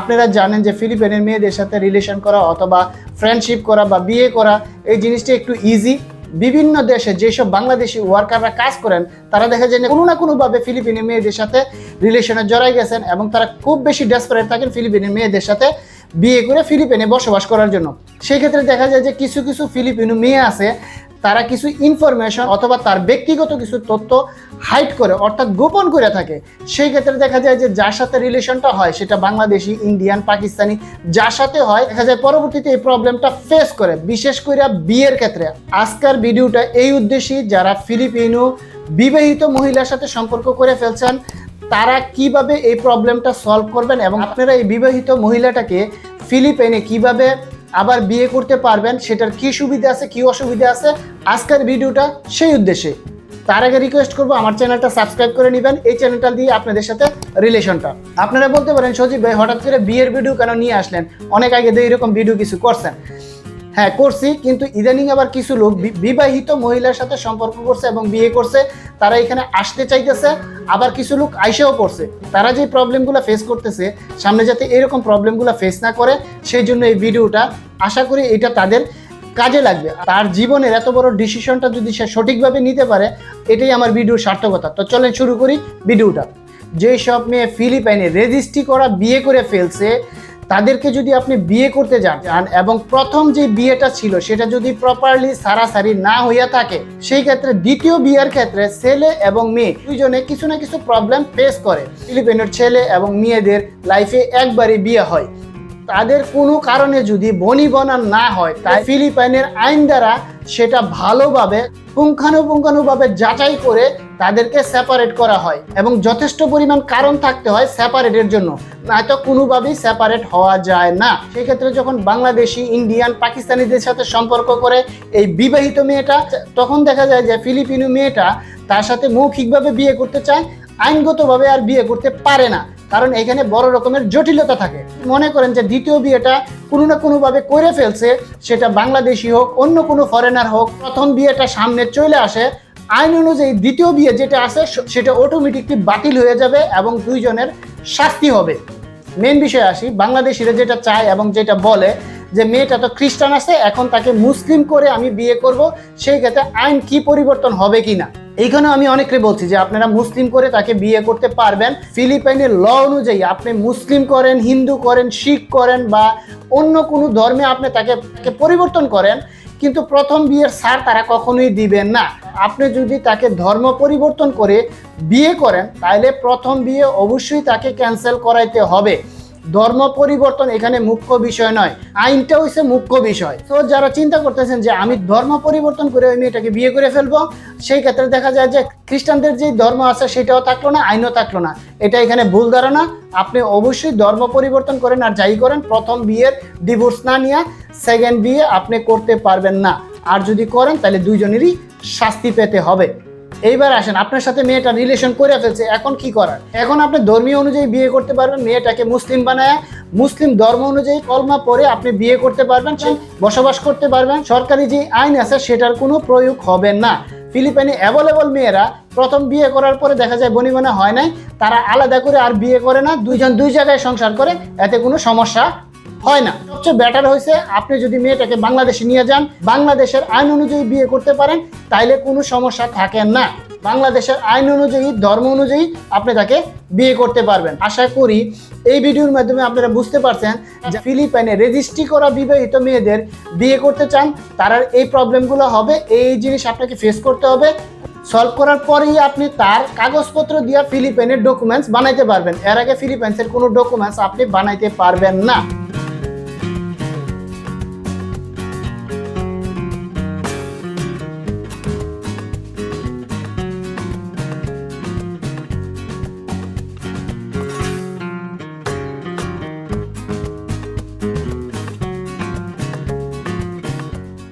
আপনারা জানেন যে ফিলিপাইনের মেয়েদের সাথে রিলেশন করা অথবা ফ্রেন্ডশিপ করা বা বিয়ে করা, এই জিনিসটা একটু ইজি বিভিন্ন দেশে যেসব বাংলাদেশি ওয়ার্কাররা কাজ করেন, তারা দেখা যায় কোনো না কোনোভাবে ফিলিপিনের মেয়েদের সাথে রিলেশনে জড়াই গেছেন এবং তারা খুব বেশি ডেসপারেট থাকেন ফিলিপিনের মেয়েদের সাথে বিয়ে করে ফিলিপিনে বসবাস করার জন্য। সেই ক্ষেত্রে দেখা যায় যে কিছু কিছু ফিলিপিনো মেয়ে আছে তারা কিছু ইনফরমেশন অথবা তার ব্যক্তিগত কিছু তথ্য হাইড করে, অর্থাৎ গোপন করে থাকে। সেই ক্ষেত্রে দেখা যায় যে যার সাথে রিলেশনটা হয়, সেটা বাংলাদেশি ইন্ডিয়ান পাকিস্তানি যার সাথে হয়, দেখা যায় পরবর্তীতে এই প্রবলেমটা ফেস করে। বিশেষ করে বিয়ের ক্ষেত্রে। আজকের ভিডিওটা এই উদ্দেশ্যেই যারা ফিলিপিনো বিবাহিত মহিলার সাথে সম্পর্ক করে ফেলছেন, তারা কীভাবে এই প্রবলেমটা সলভ করবেন এবং আপনারা এই বিবাহিত মহিলাটাকে ফিলিপাইনে কীভাবে আবার বিয়ে করতে পারবেন, সেটার কি সুবিধা আছে, কি অসুবিধা আছে, আজকের ভিডিওটা সেই উদ্দেশ্যে। তার আগে রিকোয়েস্ট করব, আমার চ্যানেলটা সাবস্ক্রাইব করে নেবেন, এই চ্যানেলটা দিয়ে আপনাদের সাথে রিলেশনটা আপনারা বলতে পারেন, সজীব ভাই, হঠাৎ করে বিয়ের ভিডিও কেন নিয়ে আসলেন? অনেক আগে দিয়ে এরকম ভিডিও কিছু করছেন। হ্যাঁ করছি, কিন্তু ইদানিং আবার কিছু লোক বিবাহিত মহিলার সাথে সম্পর্ক করছে এবং বিয়ে করছে, তারা এখানে আসতে চাইতেছে, আবার কিছু লোক আইসেও করছে তারা যে প্রবলেমগুলো ফেস করতেছে, সামনে যাতে এরকম প্রবলেমগুলো ফেস না করে, সেই জন্য এই ভিডিওটা আশা করি এটা তাদের কাজে লাগবে। তার জীবনের এত বড় ডিসিশনটা যদি সে সঠিকভাবে নিতে পারে, এটাই আমার ভিডিওর সার্থকতা। তো চলেন শুরু করি ভিডিওটা যেই সব মেয়ে ফিলিপাইনে রেজিস্ট্রি করা, বিয়ে করে ফেলছে তাদেরকে যদি আপনি বিয়ে করতে যান এবং প্রথম যে বিয়েটা ছিল, সেটা যদি প্রপারলি সারাসারি না হইয়া থাকে, সেই ক্ষেত্রে দ্বিতীয় বিয়ের ক্ষেত্রে ছেলে এবং মেয়ে দুইজনে কিছু না কিছু প্রবলেম ফেস করে। ফিলিপাইনের ছেলে এবং মেয়েদের লাইফে একবারই বিয়ে হয়। তাদের কোনো কারণে যদি বনি বনা না হয়, তাই ফিলিপাইনের আইন দ্বারা সেটা ভালোভাবে পুঙ্খানুপুঙ্খানুভাবে যাচাই করে তাদেরকে সেপারেট করা হয় এবং যথেষ্ট পরিমাণ কারণ থাকতে হয় সেপারেটের জন্য। নয়তো কোনোভাবেই সেপারেট হওয়া যায় না। সেক্ষেত্রে যখন বাংলাদেশি ইন্ডিয়ান পাকিস্তানিদের সাথে সম্পর্ক করে এই বিবাহিত মেয়েটা, তখন দেখা যায় যে ফিলিপিনো মেয়েটা তার সাথে মৌখিকভাবে বিয়ে করতে চায়, আইনগতভাবে আর বিয়ে করতে পারে না। কারণ এখানে বড় রকমের জটিলতা থাকে। মনে করেন যে দ্বিতীয় বিয়েটা কোনো না কোনোভাবে করে ফেলছে, সেটা বাংলাদেশি হোক, অন্য কোনো ফরেনার হোক, প্রথম বিয়েটা সামনে চলে আসে আইন অনুযায়ী দ্বিতীয় বিয়ে যেটা আছে সেটা অটোমেটিকলি বাতিল হয়ে যাবে এবং দুইজনের শাস্তি হবে। মেন বিষয়ে আসি, বাংলাদেশিরা যেটা চায় এবং যেটা বলে যে মেয়েটা তো খ্রিস্টান আছে, এখন তাকে মুসলিম করে আমি বিয়ে করব, সেই ক্ষেত্রে আইন কি পরিবর্তন হবে কিনা? এইখানেও আমি অনেককে বলছি যে আপনারা মুসলিম করে তাকে বিয়ে করতে পারবেন। ফিলিপাইনের ল অনুযায়ী আপনি মুসলিম করেন, হিন্দু করেন, শিখ করেন বা অন্য কোনো ধর্মে আপনি তাকে পরিবর্তন করেন কিন্তু প্রথম বিয়ের সার তারা কখনোই দিবেন না। আপনি যদি তাকে ধর্ম পরিবর্তন করে বিয়ে করেন, তাহলে প্রথম বিয়ে অবশ্যই তাকে ক্যান্সেল করাইতে হবে। ধর্ম পরিবর্তন এখানে মুখ্য বিষয় নয়, আইনটা হচ্ছে মুখ্য বিষয়। তো যারা চিন্তা করতেছেন যে আমি ধর্ম পরিবর্তন করে ওই মেয়েটাকে বিয়ে করে ফেলব, সেই ক্ষেত্রে দেখা যায় যে খ্রিস্টানদের যে ধর্ম আছে সেটাও থাকল না, আইনও থাকল না। এটা এখানে ভুল ধারণা। আপনি অবশ্যই ধর্ম পরিবর্তন করেন আর যাই করেন, প্রথম বিয়ের ডিভোর্স না নিয়ে সেকেন্ড বিয়ে আপনি করতে পারবেন না। আর যদি করেন, তাহলে দুইজনেরই শাস্তি পেতে হবে। এইবার আসেন, আপনার সাথে মেয়েটা রিলেশন করে ফেলছে, এখন কি করার? এখন আপনি ধর্মীয় অনুযায়ী বিয়ে করতে পারবেন, মেয়েটাকে মুসলিম বানায়, মুসলিম ধর্ম অনুযায়ী কলমা পরে আপনি বিয়ে করতে পারবেন বসবাস করতে পারবেন, সরকারি যে আইন আছে সেটার কোনো প্রয়োগ হবে না। ফিলিপাইনে অ্যাভেলেবল মেয়েরা প্রথম বিয়ে করার পরে দেখা যায় বনিবনা হয় নাই, তারা আলাদা করে আর বিয়ে করে না, দুইজন দুই জায়গায় সংসার করে, এতে কোনো সমস্যা হয় না। সবচেয়ে বেটার হয়েছে। আপনি যদি মেয়েটাকে বাংলাদেশে নিয়ে যান, বাংলাদেশের আইন অনুযায়ী বিয়ে করতে পারেন, তাইলে কোনো সমস্যা থাকে না। বাংলাদেশের আইন অনুযায়ী, ধর্ম অনুযায়ী আপনি তাকে বিয়ে করতে পারবেন। আশা করি এই ভিডিওর মাধ্যমে আপনারা বুঝতে পারছেন যে ফিলিপাইনে রেজিস্ট্রি করা বিবাহিত মেয়েদের বিয়ে করতে চান তার এই প্রবলেমগুলো হবে, এই জিনিস আপনাকে ফেস করতে হবে। সলভ করার পরেই আপনি তার কাগজপত্র দিয়ে ফিলিপাইনের ডকুমেন্টস বানাইতে পারবেন। এর আগে ফিলিপাইন্সের কোনো ডকুমেন্টস আপনি বানাইতে পারবেন না।